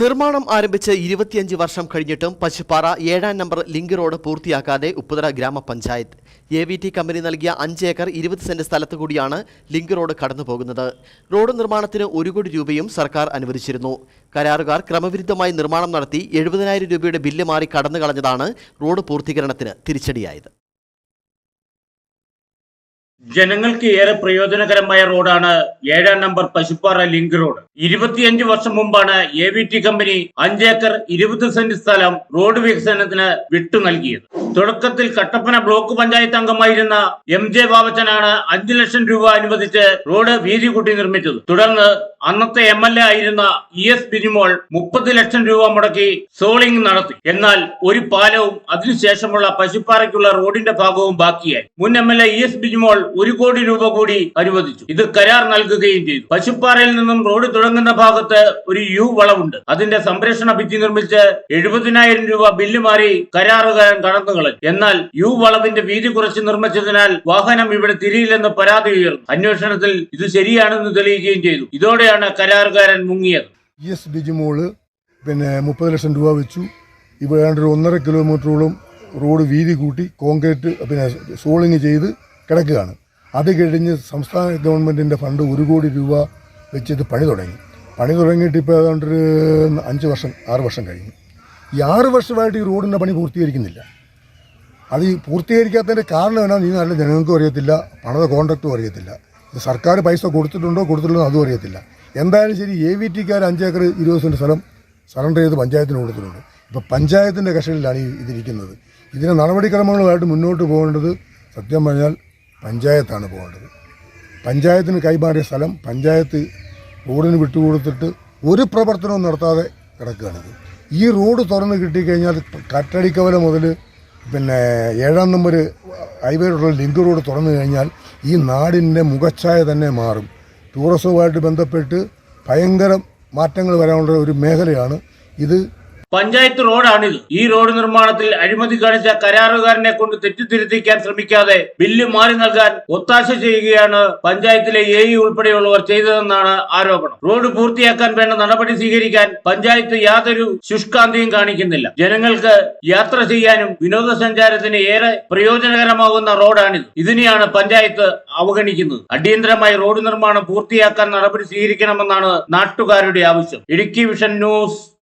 നിർമ്മാണം ആരംഭിച്ച് ഇരുപത്തിയഞ്ച് വർഷം കഴിഞ്ഞിട്ടും പശുപ്പാറ ഏഴാം നമ്പർ ലിങ്ക് റോഡ് പൂർത്തിയാക്കാതെ ഉപ്പുതറ ഗ്രാമപഞ്ചായത്ത്. എ വി ടി കമ്പനി നൽകിയ അഞ്ച് ഏക്കർ ഇരുപത് സെന്റ് സ്ഥലത്തു കൂടിയാണ് ലിങ്ക് റോഡ് കടന്നു പോകുന്നത് റോഡ് നിർമ്മാണത്തിന് ഒരു കോടി രൂപയും സർക്കാർ അനുവദിച്ചിരുന്നു. കരാറുകാർ ക്രമവിരുദ്ധമായി നിർമ്മാണം നടത്തി എഴുപതിനായിരം രൂപയുടെ ബില്ല് മാറി കടന്നു കളഞ്ഞതാണ് റോഡ് പൂർത്തീകരണത്തിന് തിരിച്ചടിയായത്. ജനങ്ങൾക്ക് ഏറെ പ്രയോജനകരമായ റോഡാണ് ഏഴാം നമ്പർ പശുപ്പാറ ലിങ്ക് റോഡ്. ഇരുപത്തിയഞ്ച് വർഷം മുമ്പാണ് എ വി ടി കമ്പനി അഞ്ചേക്കർ ഇരുപത് സെന്റ് സ്ഥലം റോഡ് വികസനത്തിന് വിട്ടു നൽകിയത്. തുടക്കത്തിൽ കട്ടപ്പന ബ്ലോക്ക് പഞ്ചായത്ത് അംഗമായിരുന്ന എം ജെ ബാബച്ചനാണ് അഞ്ചു ലക്ഷം രൂപ അനുവദിച്ച് റോഡ് വീതി കൂട്ടി നിർമ്മിച്ചത്. തുടർന്ന് അന്നത്തെ എം എൽ എ ആയിരുന്ന ഇ എസ് ബിനിമോൾ മുപ്പത് ലക്ഷം രൂപ മുടക്കി സോളിംഗ് നടത്തി. എന്നാൽ ഒരു പാലവും അതിനുശേഷമുള്ള പശുപ്പാറയ്ക്കുള്ള റോഡിന്റെ ഭാഗവും ബാക്കിയായി. മുൻ M L A E S Binimol ഒരു കോടി രൂപ കൂടി അനുവദിച്ചു. ഇത് കരാർ നൽകുകയും ചെയ്തു. പശുപ്പാറയിൽ നിന്നും റോഡ് തുടങ്ങുന്ന ഭാഗത്ത് ഒരു യു വളവുണ്ട്. അതിന്റെ സംരക്ഷണ ഭിത്തി നിർമ്മിച്ച് എഴുപതിനായിരം രൂപ ബില്ല് മാറി കരാറുകാരൻ കടന്നു കളഞ്ഞു എന്നാൽ യു വളവിന്റെ വീതി കുറച്ച് നിർമ്മിച്ചതിനാൽ വാഹനം ഇവിടെ തിരിയില്ലെന്ന് പരാതി ഉയർന്നു. അന്വേഷണത്തിൽ ഇത് ശരിയാണെന്ന് തെളിയുകയും ചെയ്തു. ഇതോടെയാണ് കരാറുകാരൻ മുങ്ങിയത്. എസ് ബിജിമോൾ പിന്നെ മുപ്പത് ലക്ഷം രൂപ വെച്ചു. ഇപ്പോൾ ഏതാണ്ട് ഒരു ഒന്നര കിലോമീറ്ററോളം റോഡ് വീതി കൂട്ടി കോൺക്രീറ്റ് പിന്നെ സോളിങ് ചെയ്ത് കിടക്കുകയാണ്. അത് കഴിഞ്ഞ് സംസ്ഥാന ഗവൺമെന്റിന്റെ ഫണ്ട് ഒരു കോടി രൂപ വെച്ചിട്ട് പണി തുടങ്ങി. പണി തുടങ്ങിയിട്ട് ഇപ്പോൾ ഏതാണ്ട് ഒരു അഞ്ച് വർഷം ആറ് വർഷം കഴിഞ്ഞു. ഈ ആറ് വർഷമായിട്ട് ഈ റോഡിന്റെ പണി പൂർത്തീകരിക്കുന്നില്ല. അത് ഈ പൂർത്തീകരിക്കാത്തതിന്റെ കാരണം എന്നാന്ന് ഈ നല്ല ജനങ്ങൾക്കും അറിയത്തില്ല പണത കോൺട്രാക്റ്റും അറിയത്തില്ല. സർക്കാർ പൈസ കൊടുത്തിട്ടുണ്ടോ കൊടുത്തിട്ടുണ്ടോ അതും അറിയത്തില്ല. എന്തായാലും ശരി എ വി ടിക്കാർ അഞ്ചേക്കർ ഇരുപത് സെന്റ് സ്ഥലം സറണ്ടർ ചെയ്ത് പഞ്ചായത്തിന് കൊടുത്തിട്ടുണ്ട്. ഇപ്പോൾ പഞ്ചായത്തിന്റെ കസ്റ്റഡിയിലാണ് ഈ ഇതിരിക്കുന്നത് ഇതിന് നടപടിക്രമങ്ങളുമായിട്ട് മുന്നോട്ട് പോകേണ്ടത് സത്യം പറഞ്ഞാൽ പഞ്ചായത്താണ് പോകേണ്ടത്. പഞ്ചായത്തിന് കൈമാറിയ സ്ഥലം പഞ്ചായത്ത് റോഡിന് വിട്ടുകൊടുത്തിട്ട് ഒരു പ്രവർത്തനവും നടത്താതെ കിടക്കുകയാണിത്. ഈ റോഡ് തുറന്ന് കിട്ടിക്കഴിഞ്ഞാൽ കട്ടടിക്കവല മുതൽ പിന്നെ ഏഴാം നമ്പർ ഹൈവേയിലുള്ള ലിങ്ക് റോഡ് തുറന്നു കഴിഞ്ഞാൽ ഈ നാടിന്റെ മുഖച്ഛായ തന്നെ മാറും. ടൂറിസവുമായിട്ട് ബന്ധപ്പെട്ട് ഭയങ്കര മാറ്റങ്ങൾ വരാനുള്ള ഒരു മേഖലയാണ് ഇത്. പഞ്ചായത്ത് റോഡാണിത്. ഈ റോഡ് നിർമ്മാണത്തിൽ അഴിമതി കാണിച്ച കരാറുകാരനെ കൊണ്ട് തെറ്റിദ്ധരിപ്പിക്കാൻ ശ്രമിക്കാതെ ബില്ല് മാറി നൽകാൻ ഒത്താശ ചെയ്യുകയാണ് പഞ്ചായത്തിലെ എ ഇ ഉൾപ്പെടെയുള്ളവർ ചെയ്തതെന്നാണ് ആരോപണം. റോഡ് പൂർത്തിയാക്കാൻ വേണ്ട നടപടി സ്വീകരിക്കാൻ പഞ്ചായത്ത് യാതൊരു ശുഷ്കാന്തിയും കാണിക്കുന്നില്ല. ജനങ്ങൾക്ക് യാത്ര ചെയ്യാനും വിനോദസഞ്ചാരത്തിന് ഏറെ പ്രയോജനകരമാകുന്ന റോഡാണിത്. ഇതിനെയാണ് പഞ്ചായത്ത് അവഗണിക്കുന്നത്. അടിയന്തരമായി റോഡ് നിർമ്മാണം പൂർത്തിയാക്കാൻ നടപടി സ്വീകരിക്കണമെന്നാണ് നാട്ടുകാരുടെ ആവശ്യം. Idukki vision news